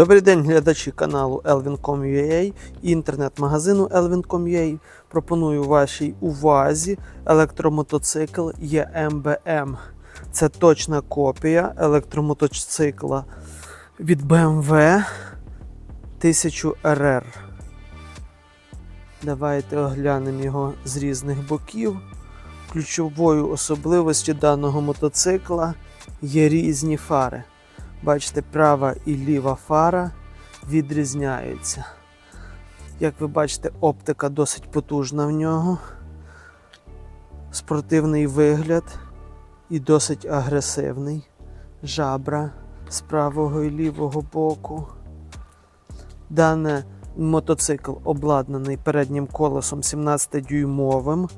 Добрий день, глядачі каналу Elvin.com.ua і інтернет-магазину Elvin.com.ua. Пропоную вашій увазі електромотоцикл EMBM. Це точна копія електромотоцикла від BMW 1000RR. Давайте оглянемо його з різних боків. Ключовою особливістю даного мотоцикла є різні фари. Бачите, права і ліва фара відрізняються. Як ви бачите, оптика досить потужна в нього. Спортивний вигляд і досить агресивний. Жабра з правого і лівого боку. Даний мотоцикл обладнаний переднім колесом 17-дюймовим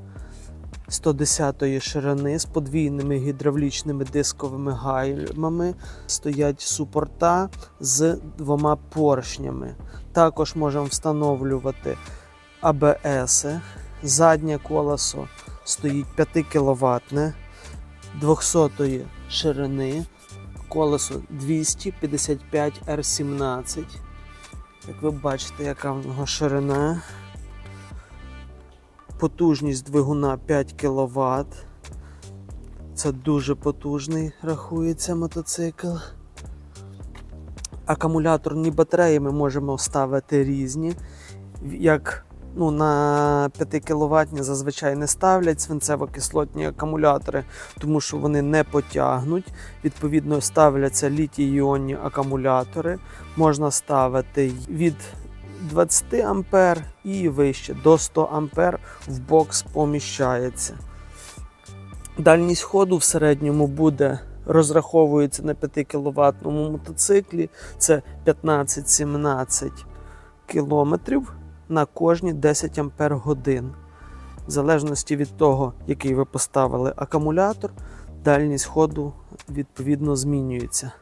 110 ширини з подвійними гідравлічними дисковими гальмами. Стоять супорта з двома поршнями. Також можемо встановлювати АБС. Заднє колесо стоїть 5 кВт 200 ширини. Колесо 255 R17. Як ви бачите, яка в нього ширина. Потужність двигуна 5 кВт. Це дуже потужний рахується мотоцикл. Акумуляторні батареї ми можемо ставити різні. Як ну, на 5 кВт зазвичай не ставлять свинцево-кислотні акумулятори, тому що вони не потягнуть. Відповідно, ставляться літій-іонні акумулятори. Можна ставити від 20 ампер і вище до 100 ампер в бокс поміщається. Дальність ходу в середньому буде розраховується на 5 кВт мотоциклі. Це 15-17 кілометрів на кожні 10 ампер годин. В залежності від того, який ви поставили акумулятор, дальність ходу відповідно змінюється.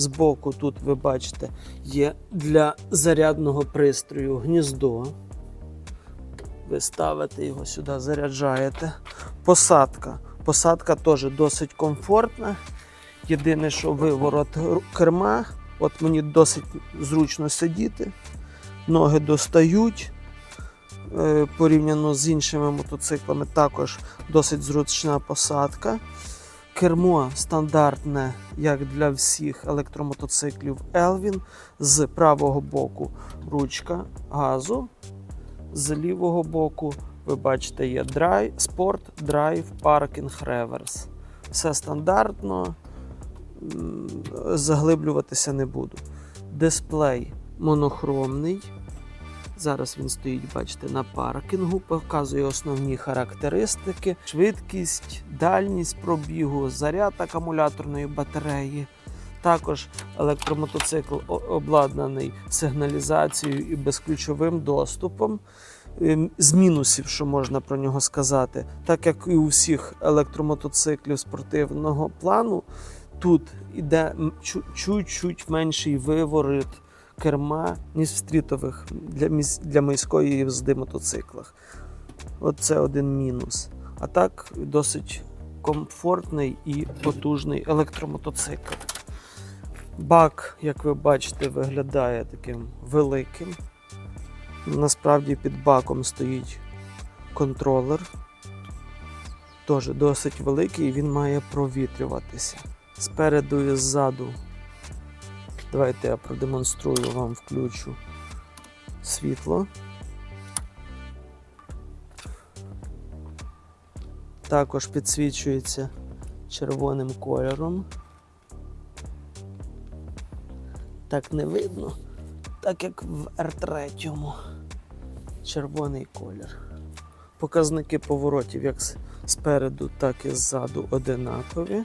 Збоку тут ви бачите є для зарядного пристрою гніздо. Ви ставите його сюди, заряджаєте. Посадка. Посадка теж досить комфортна. Єдине, що виворот керма, от мені досить зручно сидіти, ноги достають. Е, Порівняно з іншими мотоциклами, також досить зручна посадка. Кермо стандартне, як для всіх електромотоциклів Elvin. З правого боку ручка газу, з лівого боку, ви бачите, є драйв, спорт, драйв, паркінг, реверс. Все стандартно, заглиблюватися не буду. Дисплей монохромний. Зараз він стоїть, бачите, на паркінгу, показує основні характеристики, швидкість, дальність пробігу, заряд акумуляторної батареї. Також електромотоцикл обладнаний сигналізацією і безключовим доступом. Ем, З мінусів, що можна про нього сказати, так як і у всіх електромотоциклів спортивного плану, тут іде чуть-чуть менший виворот керма, ніж в стрітових для, міс- для міської їзди мотоциклах. Оце один мінус. А так досить комфортний і потужний електромотоцикл. Бак, як ви бачите, виглядає таким великим. Насправді під баком стоїть контролер. Теж досить великий і він має провітрюватися. Спереду і ззаду Давайте я продемонструю вам, включу світло. Також підсвічується червоним кольором. Так не видно, так як в R3 червоний колір. Показники поворотів як спереду, так і ззаду одинакові.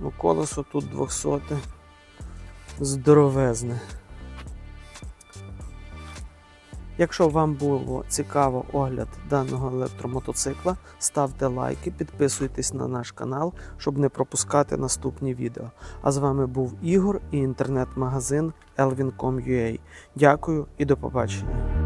Ну, колесо тут 200 здоровезне. Якщо вам було цікаво огляд даного електромотоцикла, ставте лайки, підписуйтесь на наш канал, щоб не пропускати наступні відео. А з вами був Ігор і інтернет-магазин elvin.com.ua. Дякую і до побачення.